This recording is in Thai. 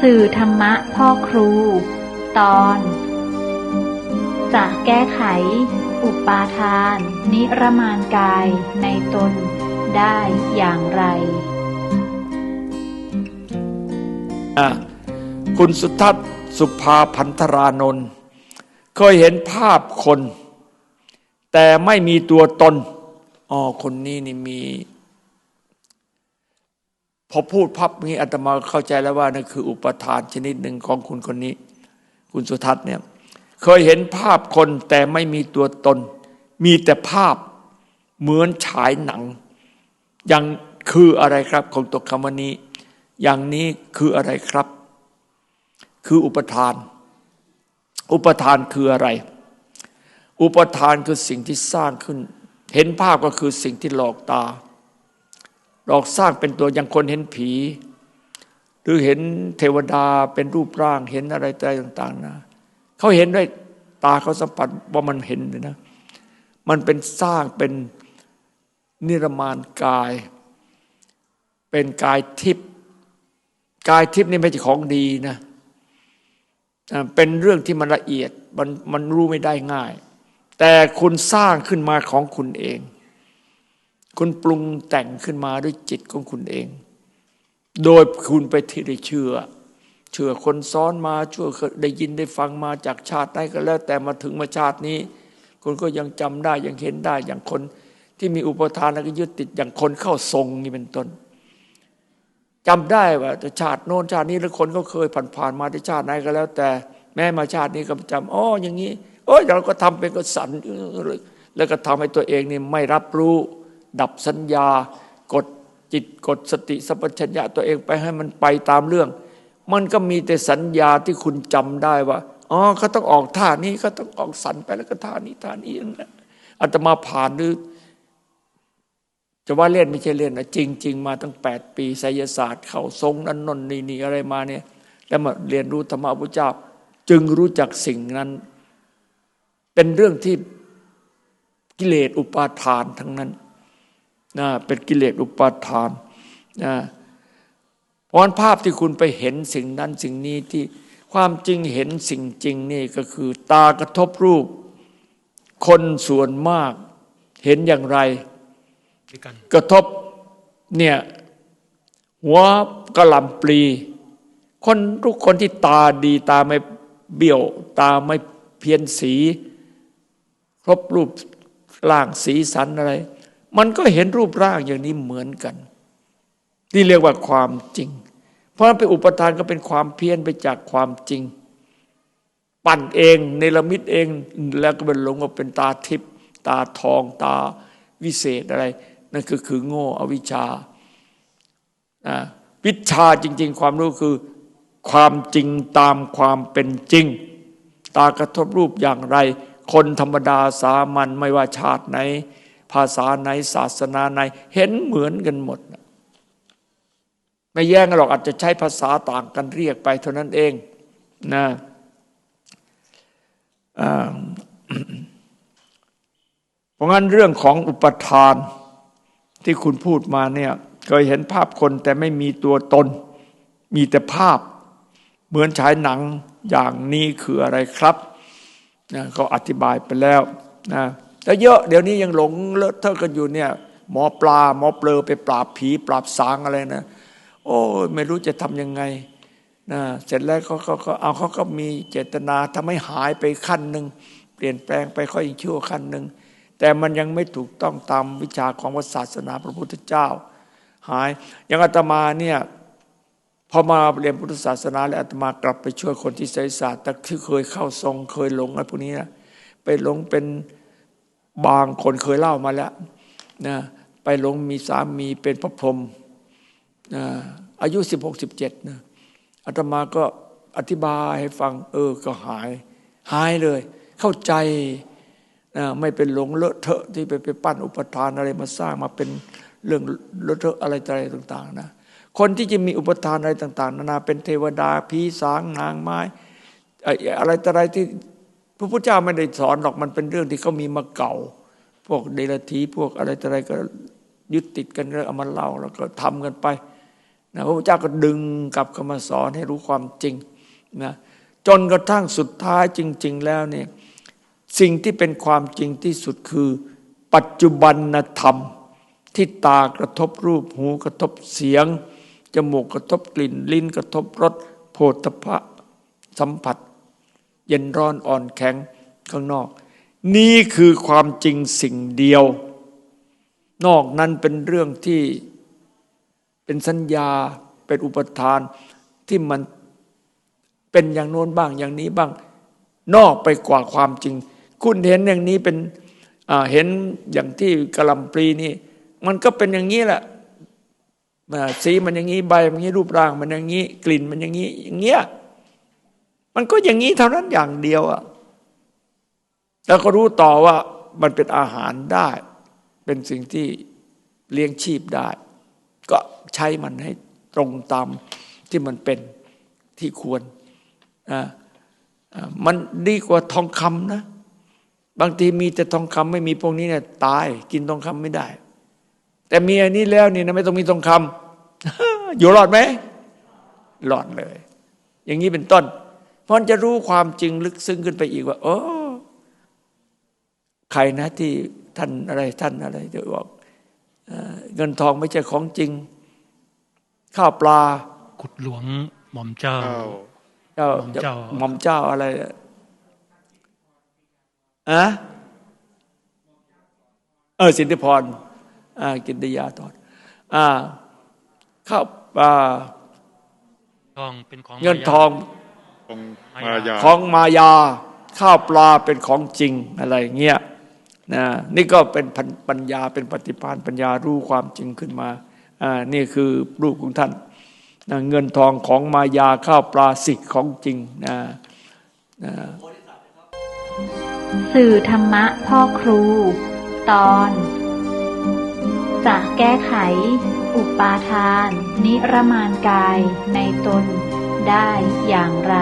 สื่อธรรมะพ่อครู ตอน จะแก้ไข อุปาทาน นิรมานกายในตนได้อย่างไรคุณสุทัศน์สุภาพันธรานนท์เคยเห็นภาพคน แต่ไม่มีตัวตนอ๋อคนนี้นี่มี พอพูดพับนี้อาตมาเข้าใจแล้วว่านั่นคืออุปทานชนิดหนึ่งของคุณคนนี้ คุณสุทัศน์เนี่ยเคยเห็นภาพคนแต่ไม่มีตัวตน มีแต่ภาพเหมือนฉายหนัง อย่างคืออะไรครับของตัวคำว่านี้ อย่างนี้คืออะไรครับ คืออุปทาน อุปทานคืออะไร อุปทานคือสิ่งที่สร้างขึ้น เห็นภาพก็คือสิ่งที่หลอกตา หลอกสร้างเป็นตัวอย่างคนเห็นผี หรือเห็นเทวดาเป็นรูปร่างเห็นอะไรต่างๆนะเขาเห็นด้วยตาเขาสัมผัสว่ามันเห็นเลยนะ มันเป็นสร้างเป็นนิรมานกาย เป็นกายทิพย์กายทิพย์นี่ไม่ใช่ของดีนะเป็นเรื่องที่มันละเอียดมันมันรู้ไม่ได้ง่าย แต่คุณสร้างขึ้นมาของคุณเอง คุณปรุงแต่งขึ้นมาด้วยจิตของคุณเอง โดยคุณไปที่ได้เชื่อ เชื่อคนซ้อนมาเชื่อได้ยินได้ฟังมาจากชาติไหนก็แล้ว แต่มาถึงมาชาตินี้ คุณก็ยังจำได้ยังเห็นได้อย่างคนที่มีอุปทานแล้วก็ยึดติดอย่างคนเข้าทรงนี่เป็นต้นจำได้ว่าแต่ชาติโน้นชาตินี้แล้วคนก็เคยผ่านๆมาในชาติไหนก็แล้ว แต่แม้มาชาตินี้ก็จำอ๋ออย่างนี้โอ้ยเราก็ทำเป็นก็สันแล้วก็ทำให้ตัวเองนี่ไม่รับรู้ ดับสัญญากดจิตกดสติสัพพัญญะตัวเองไปให้มันไปตามเรื่อง มันก็มีแต่สัญญาที่คุณจำได้ว่าอ๋อเขาต้องออกท่านี้เขาต้องออกสันไปแล้วก็ท่านี้ท่านี้นั่นแหละอาตมาผ่านหรือจะว่าเล่นไม่ใช่เล่นนะจริง ๆ มาตั้งแปดปีไสยศาสตร์เข้าทรงนั้นนนนี่นี่อะไรมาเนี่ยแล้วมาเรียนรู้ธรรมะพระเจ้า จึงรู้จักสิ่งนั้น เป็นเรื่องที่กิเลสอุปาทานทั้งนั้น นะเป็นกิเลสอุปาทานนะเพราะภาพที่คุณไปเห็นสิ่งนั้นสิ่งนี้ที่ความจริงเห็นสิ่งจริงนี่ก็คือ ตากระทบรูป คนส่วนมาก เห็นอย่างไร กระทบเนี่ยหัวกระลำปลี คนทุกคนที่ตาดีตาไม่เบี้ยว ตาไม่เพี้ยนสี ครบรูปร่างสีสันอะไร มันก็เห็นรูปร่างอย่างนี้เหมือนกันที่เรียกว่าความจริง เพราะเป็นอุปทานก็เป็นความเพี้ยนไปจากความจริง ปั่นเองเนรมิตเองแล้วก็เป็นหลงว่าเป็นตาทิพย์ตาทองตาวิเศษอะไรนั่นก็คือโง่อวิชชาวิชาจริง ๆ ความรู้คือ ความจริงตามความเป็นจริง ตากระทบรูปอย่างไร คนธรรมดาสามัญไม่ว่าชาติไหน ภาษาไหนศาสนาไหน เห็นเหมือนกันหมด ไม่แย่งหรอกอาจจะใช้ภาษาต่างกันเรียกไปเท่านั้นเองนะเพราะงั้นเรื่องของอุปทานที่คุณพูดมาเนี่ยเคยเห็นภาพคนแต่ไม่มีตัวตน มีแต่ภาพ เหมือนฉายหนังอย่างนี้คืออะไรครับนะเขาอธิบายไปแล้วนะ แล้วเยอะเดี๋ยวนี้ยังหลงเลอะเทอะกันอยู่เนี่ยหมอปลาหมอเปลือไปปราบผีปราบสางอะไรนะโอ้ไม่รู้จะทำยังไงนะเสร็จแล้วเขาเขาเอาเขาก็มีเจตนาทำให้หายไปขั้นหนึ่งเปลี่ยนแปลงไปค่อยชั่วขั้นหนึ่งแต่มันยังไม่ถูกต้องตามวิชาของศาสนาพระพุทธเจ้า หายอย่างอาตมาเนี่ยพอมาเรียนพุทธศาสนาแล้วอาตมากลับไปช่วยคนที่ไสยศาสตร์ที่เคยเข้าทรงเคยหลงอะไรพวกนี้นะไปหลงเป็น บางคนเคยเล่ามาแล้วนะไปหลงมีสามีเป็นพระพรหมนะอายุสิบหกสิบเจ็ดนะอาตมาก็อธิบายให้ฟัง เออก็หาย หายเลย เข้าใจไม่เป็นหลงเลอะเทอะที่ไปไปปั้นอุปทานอะไรมาสร้างมาเป็นเรื่องเลอะเทอะอะไรอะไรต่าง ๆ นะ คนที่จะมีอุปทานอะไรต่าง ๆ นานาเป็นเทวดาผีสางนางไม้อะไรอะไรที่ พระพุทธเจ้าไม่ได้สอนหรอกมันเป็นเรื่องที่เขามีมาเก่า พวกเดรัจฉีพวกอะไรอะไรก็ยึดติดกันแล้วเอามาเล่าแล้วก็ทำกันไปนะพระพุทธเจ้าก็ดึงกลับเข้ามาสอนให้รู้ความจริงนะจนกระทั่งสุดท้ายจริง ๆ แล้วเนี่ยสิ่งที่เป็นความจริงที่สุดคือ ปัจจุบันธรรม ที่ตากระทบรูปหูกระทบเสียงจมูกกระทบกลิ่นลิ้นกระทบรสโผฏฐพะสัมผัส เย็นร้อนอ่อนแข็งข้างนอก นี่คือความจริงสิ่งเดียว นอกนั้นเป็นเรื่องที่เป็นสัญญาเป็นอุปทานที่มันเป็นอย่างโน้นบ้างอย่างนี้บ้าง นอกไปกว่าความจริง คุณเห็นอย่างนี้เป็นเห็นอย่างที่กระลำปลีนี่ มันก็เป็นอย่างนี้แหละสีมันอย่างนี้ใบมันอย่างนี้รูปร่างมันอย่างนี้ กลิ่นมันอย่างนี้อย่างเงี้ย มันก็อย่างนี้เท่านั้นอย่างเดียวอะแล้วก็รู้ต่อว่ามันเป็นอาหารได้ เป็นสิ่งที่เลี้ยงชีพได้ ก็ใช้มันให้ตรงตามที่มันเป็นที่ควรอ่ามันดีกว่าทองคำนะ บางทีมีแต่ทองคำไม่มีพวกนี้เนี่ยตายกินทองคำไม่ได้ แต่มีอันนี้แล้วนี่นะไม่ต้องมีทองคำอยู่รอดไหมรอดเลย อย่างนี้เป็นต้น เพราะจะรู้ความจริงลึกซึ้งขึ้นไปอีกว่า โอ้ใครนะที่ท่านอะไรท่านอะไรเดี๋ยวบอกเอ่อเงินทองไม่ใช่ของจริง ข้าวปลากุดหลวงหม่อมเจ้าเจ้าหม่อมเจ้าหม่อมเจ้าอะไรอะอะเออสิทธิพรอ่ากินตยาตอนอ่าข้าวปลาทองเป็นของเงินมายาทอง ของมายาของมายาข้าวปลาเป็นของจริงอะไรเงี้ยนะนี่ก็เป็นปัญปัญญาเป็นปฏิภาณปัญญารู้ความจริงขึ้นมาอ่านี่คือรูปของท่านนะเงินทองของมายาข้าวปลาสิกของจริงนะนะสื่อธรรมะพ่อครู ตอน จะแก้ไข อุปาทาน นิรมานกายในตน ได้อย่างไร